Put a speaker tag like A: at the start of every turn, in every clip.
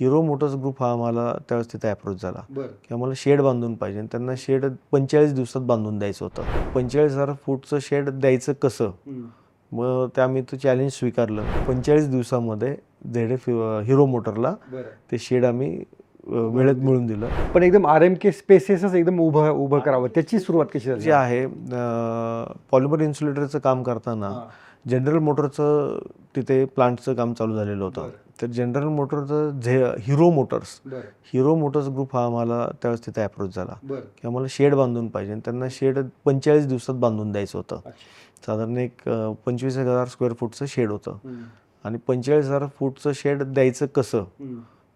A: Hero Motors group हा आम्हाला त्यावेळेस तिथे अप्रोच झाला. की आम्हाला शेड बांधून पाहिजे. त्यांना शेड पंचेचाळीस दिवसात बांधून द्यायचं होतं. पंचेचाळीस हजार फूटचं शेड द्यायचं कसं? मग ते आम्ही तो चॅलेंज स्वीकारलं. पंचेचाळीस दिवसामध्ये झेड एफ हिरो मोटरला ते शेड आम्ही वेळेत मिळून दिलं.
B: पण एकदम आर एम के स्पेसेसच एकदम उभं उभं करावं. त्याची सुरुवात कशी झाली?
A: जे आहे पॉलिमर इन्सुलेटरचं काम करताना जनरल मोटरचं तिथे प्लांटचं काम चालू झालेलं होतं. तर जनरल मोटरचं झे Hero Motors Hero Motors group हा आम्हाला त्यावेळेस तिथे अप्रोच झाला. की आम्हाला शेड बांधून पाहिजे. त्यांना शेड पंचेचाळीस दिवसात बांधून द्यायचं होतं. साधारण एक पंचवीस हजार स्क्वेअर फूटचं शेड होतं. आणि पंचेचाळीस हजार फूटचं शेड द्यायचं कसं.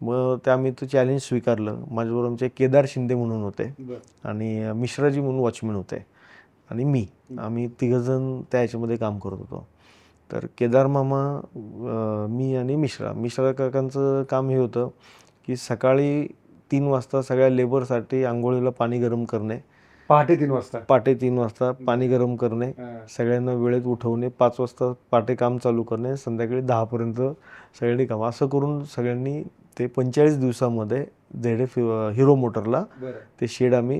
A: मग ते आम्ही तो चॅलेंज स्वीकारलं. माझ्याबरोबर आमचे केदार शिंदे म्हणून होते. आणि मिश्राजी म्हणून वॉचमॅन होते. आणि मी. आम्ही तिघंजण त्या ह्याच्यामध्ये काम करत होतो. तर केदार मामा मी आणि मिश्रा. मिश्रा काकांचं काम हे होतं की सकाळी तीन वाजता सगळ्या लेबरसाठी आंघोळीला पाणी गरम करणे.
B: पहाटे तीन वाजता?
A: पाटे तीन वाजता पाणी गरम करणे. सगळ्यांना वेळेत उठवणे. पाच वाजता पाटे काम चालू करणे. संध्याकाळी दहापर्यंत सगळ्यांनी काम. असं करून सगळ्यांनी ते पंचेचाळीस दिवसामध्ये झेड हिरो मोटरला ते शेड आम्ही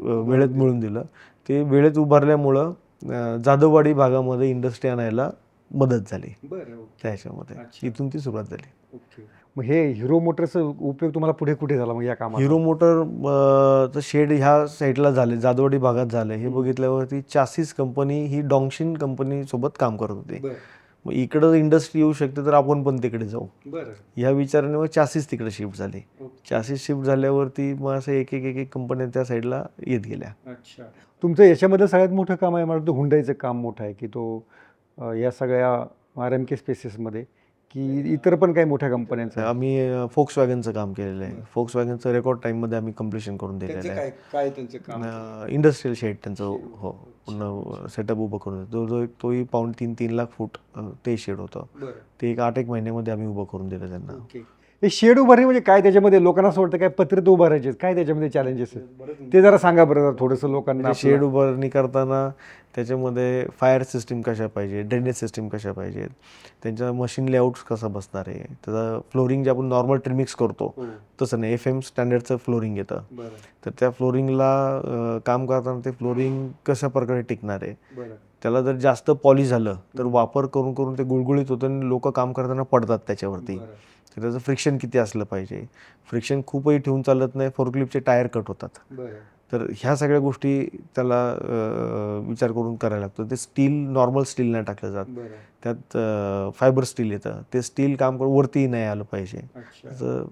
A: वेळेत मिळून दिलं. ते वेळेत उभारल्यामुळं जाधववाडी भागामध्ये इंडस्ट्री आणायला मदत झाली.
B: बरं
A: त्या ह्याच्यामध्ये
B: अच्छा.
A: इथून ती सुरुवात झाली.
B: ओके. मग हे हिरो मोटरचा उपयोग तुम्हाला पुढे कुठे झाला? मग या कामात
A: हिरो मोटर शेड ह्या साईडला झाले जाधववाडी भागात झाले. हे बघितल्यावरती चासीस कंपनी ही डॉंगशिन कंपनी सोबत काम करत होती.
B: बरं.
A: मग इकडं इंडस्ट्री येऊ शकते तर आपण पण तिकडे जाऊ.
B: बरं.
A: ह्या विचाराने मग चासीस तिकडे शिफ्ट झाले. चासीस शिफ्ट झाल्यावरती मग असं एक एक एक एक कंपन्या त्या साईडला येत गेल्या.
B: अच्छा. तुमचं याच्यामध्ये सगळ्यात मोठं काम आहे मला वाटतं हुंडाईचं काम मोठं आहे की तो या सगळ्या आर एम के स्पेसेसमध्ये की इतर पण काही मोठ्या कंपन्यांचं.
A: आम्ही फोक्स वॅगनचं काम केलेलं आहे. फोक्स वॅगनचं रेकॉर्ड टाईममध्ये आम्ही कम्प्लिशन करून दिलेलं आहे.
B: काय त्यांचं काम?
A: इंडस्ट्रियल शेड त्यांचं हो. पूर्ण सेटअप उभं करून जो जो एक तोही पाऊण तीन तीन लाख फूट ते शेड होतं. ते एक आठ एक महिन्यामध्ये आम्ही उभं करून दिलं त्यांना.
B: ओके. हे शेड उभारणे म्हणजे काय त्याच्यामध्ये? लोकांना असं वाटतं काय पत्रित उभारायचे? काय त्याच्यामध्ये चॅलेंजेस आहेत? ते जरा सांगा बरं जरा थोडंसं लोकांना
A: शेड उभारणी करताना त्याच्यामध्ये फायर सिस्टीम कशा पाहिजे ड्रेनेज सिस्टीम कशा पाहिजेत? त्यांच्या मशीन लेआउट कसा बसणार आहे? त्याचा फ्लोरिंग जे आपण नॉर्मल ट्रिमिक्स करतो
B: हो.
A: तसं नाही. एफ एम स्टँडर्डचं फ्लोरिंग येतं. तर त्या फ्लोरिंगला काम करताना ते फ्लोरिंग कशा प्रकारे टिकणार आहे? त्याला जर जास्त पॉलिश झालं तर वापर करून करून ते गुळगुळीत होतं आणि लोक काम करताना पडतात त्याच्यावरती. तर त्याचं फ्रिक्शन किती असलं पाहिजे? फ्रिक्शन खूपही ठेवून चालत नाही फोरक्लिपचे टायर कट होतात. तर ह्या सगळ्या गोष्टी त्याला विचार करून करायला लागतो. ते स्टील नॉर्मल स्टील नाही टाकलं जात. त्यात फायबर स्टील येतं. ते स्टील काम करून वरती नाही आलं पाहिजे.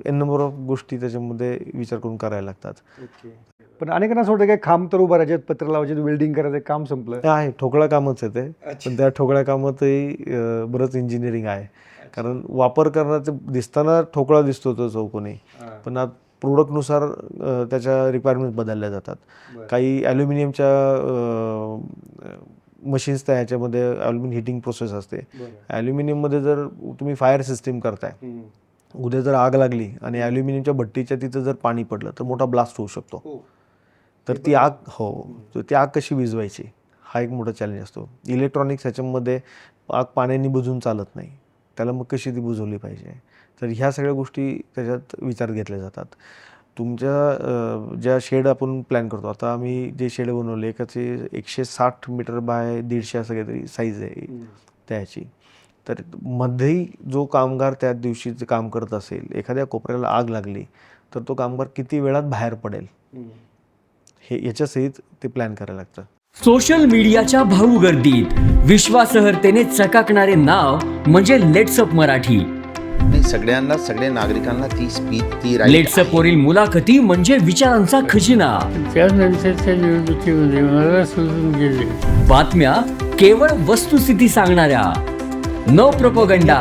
A: एन नंबर ऑफ गोष्टी त्याच्यामध्ये विचार करून करायला लागतात.
B: पण अनेकांना असं वाटतं काय खांब तर उभारायचे आहेत, पत्र लावायचे वेल्डिंग करायचं काम संपलं
A: आहे ठोकळा कामच आहे ते. पण त्या ठोकळ्या कामातही बरंच इंजिनिअरिंग आहे कारण वापर करणार ते दिसताना ठोकळा दिसतो तो चौकोनी. पण प्रोडक्टनुसार त्याच्या रिक्वायरमेंट बदलल्या जातात. काही ॲल्युमिनियमच्या मशीन्स त्या ह्याच्यामध्ये ॲल्युमिनियम हिटिंग प्रोसेस असते. ॲल्युमिनियममध्ये जर तुम्ही फायर सिस्टीम करताय. उद्या जर आग लागली आणि ॲल्युमिनियमच्या भट्टीच्या तिथं जर पाणी पडलं तर मोठा ब्लास्ट होऊ शकतो
B: हो
A: तर ती आग हो तर ती आग कशी विझवायची हा एक मोठा चॅलेंज असतो. इलेक्ट्रॉनिक्स ह्याच्यामध्ये आग पाण्याने बुजून चालत नाही. त्याला मग कशी ती बुजवली पाहिजे? तर ह्या सगळ्या गोष्टी त्याच्यात विचार घेतल्या जातात. तुमच्या ज्या शेड आपण प्लॅन करतो आता आम्ही जे शेड बनवले एकाचे एकशे साठ मीटर बाय दीडशे असं काहीतरी साईज आहे. त्याची. तर मध्येही जो कामगार त्या दिवशी काम करत असेल एखाद्या कोपऱ्याला आग लागली तर तो कामगार किती वेळात बाहेर पडेल. हे याच्यासहित ते प्लॅन करायला लागतं.
C: सोशल मीडियाच्या भाऊ गर्दीत विश्वासहर्तेने चकाकणारे नाव म्हणजे लेट्सअप मराठी.
D: नाही सगळ्यांना सगळ्या नागरिकांना ती स्पीच ती right
C: लेट्सअप वरील मुलाखती म्हणजे विचारांचा खजिना.
E: त्यानंतरच्या निवडणुकीमध्ये मला सोडून गेले
C: बातम्या केवळ वस्तुस्थिती सांगणाऱ्या. न प्रपोगंडा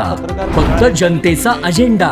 C: फक्त जनतेचा अजेंडा